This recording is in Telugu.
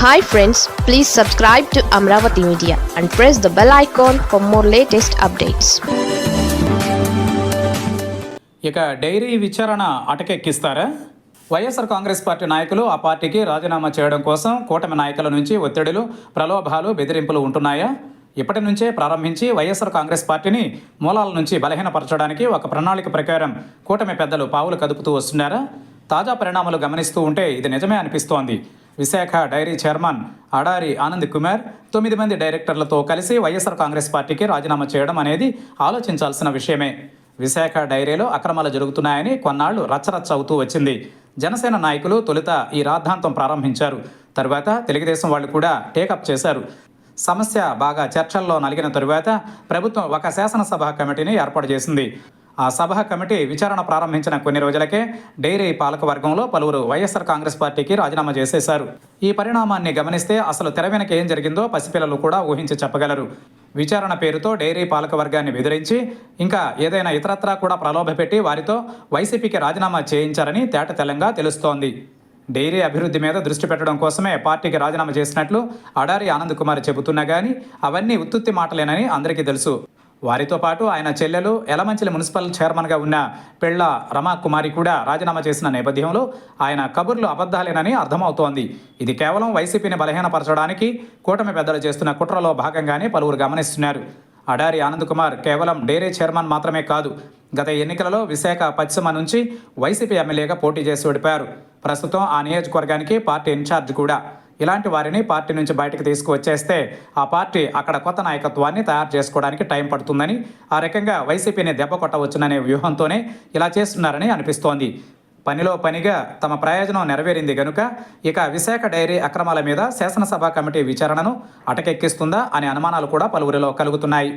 Hi friends please subscribe to Amaravati media and press the bell icon for more latest updates ఇక డైరీ విచారణ అటకెక్కిస్తారా? వైఎస్ఆర్ కాంగ్రెస్ పార్టీ నాయకులు ఆ పార్టీకి రాజీనామా చేయడం కోసం కూటమి నాయకుల నుంచి ఒత్తిడులు ప్రలోభాలు బెదిరింపులు ఉంటున్నాయా? ఇప్పటి నుంచే ప్రారంభించి వైఎస్ఆర్ కాంగ్రెస్ పార్టీని మూలాల నుంచి బలహీనపరచడానికి ఒక ప్రణాళిక ప్రకారం కూటమి పెద్దలు పావులు కదుపుతూ వస్తున్నారా? తాజా పరిణామాలు గమనిస్తూ ఉంటే ఇది నిజమే అనిపిస్తోంది. విశాఖ డైరీ చైర్మన్ అడారి ఆనంద్ కుమార్ తొమ్మిది మంది డైరెక్టర్లతో కలిసి వైఎస్ఆర్ కాంగ్రెస్ పార్టీకి రాజీనామా చేయడం అనేది ఆలోచించాల్సిన విషయమే. విశాఖ డైరీలో అక్రమాలు జరుగుతున్నాయని కొన్నాళ్ళు రచ్చరచ్చ అవుతూ వచ్చింది. జనసేన నాయకులు తొలుత ఈ రాద్ధాంతం ప్రారంభించారు. తరువాత తెలుగుదేశం వాళ్ళు కూడా టేకప్ చేశారు. సమస్య బాగా చర్చల్లో నలిగిన తరువాత ప్రభుత్వం ఒక శాసనసభ కమిటీని ఏర్పాటు చేసింది. ఆ సభ కమిటీ విచారణ ప్రారంభించిన కొన్ని రోజులకే డైరీ పాలకవర్గంలో పలువురు వైఎస్ఆర్ కాంగ్రెస్ పార్టీకి రాజీనామా చేసేశారు. ఈ పరిణామాన్ని గమనిస్తే అసలు తెర వెనక ఏం జరిగిందో పసిపిల్లలు కూడా ఊహించి చెప్పగలరు. విచారణ పేరుతో డైరీ పాలకవర్గాన్ని బెదిరించి ఇంకా ఏదైనా ఇతరత్రా కూడా ప్రలోభపెట్టి వారితో వైసీపీకి రాజీనామా చేయించారని తేట తెలంగా తెలుస్తోంది. డైరీ అభివృద్ధి మీద దృష్టి పెట్టడం కోసమే పార్టీకి రాజీనామా చేసినట్లు అడారి ఆనంద్ కుమార్ చెబుతున్నా కానీ అవన్నీ ఉత్తుత్తి మాటలేనని అందరికీ తెలుసు. వారితో పాటు ఆయన చెల్లెలు ఎలమంచిలి మున్సిపల్ చైర్మన్గా ఉన్న పెళ్ళ రమాకుమారి కూడా రాజీనామా చేసిన నేపథ్యంలో ఆయన కబుర్లు అబద్ధాలేనని అర్థమవుతోంది. ఇది కేవలం వైసీపీని బలహీనపరచడానికి కూటమి పెద్దలు చేస్తున్న కుట్రలో భాగంగానే పలువురు గమనిస్తున్నారు. అడారి ఆనంద్ కుమార్ కేవలం డైరీ చైర్మన్ మాత్రమే కాదు గత ఎన్నికలలో విశాఖ పశ్చిమ నుంచి వైసీపీ ఎమ్మెల్యేగా పోటీ చేసి ఓడిపారు ప్రస్తుతం ఆ నియోజకవర్గానికి పార్టీ ఇన్ఛార్జ్ కూడా. ఇలాంటి వారిని పార్టీ నుంచి బయటకు తీసుకువచ్చేస్తే ఆ పార్టీ అక్కడ కొత్త నాయకత్వాన్ని తయారు చేసుకోవడానికి టైం పడుతుందని ఆ రకంగా వైసీపీని దెబ్బ కొట్టవచ్చుననే వ్యూహంతోనే ఇలా చేస్తున్నారని అనిపిస్తోంది. పనిలో పనిగా తమ ప్రయోజనం నెరవేరింది గనుక ఇక విశాఖ డైరీ అక్రమాల మీద శాసనసభ కమిటీ విచారణను అటకెక్కిస్తుందా అనే అనుమానాలు కూడా పలువురిలో కలుగుతున్నాయి.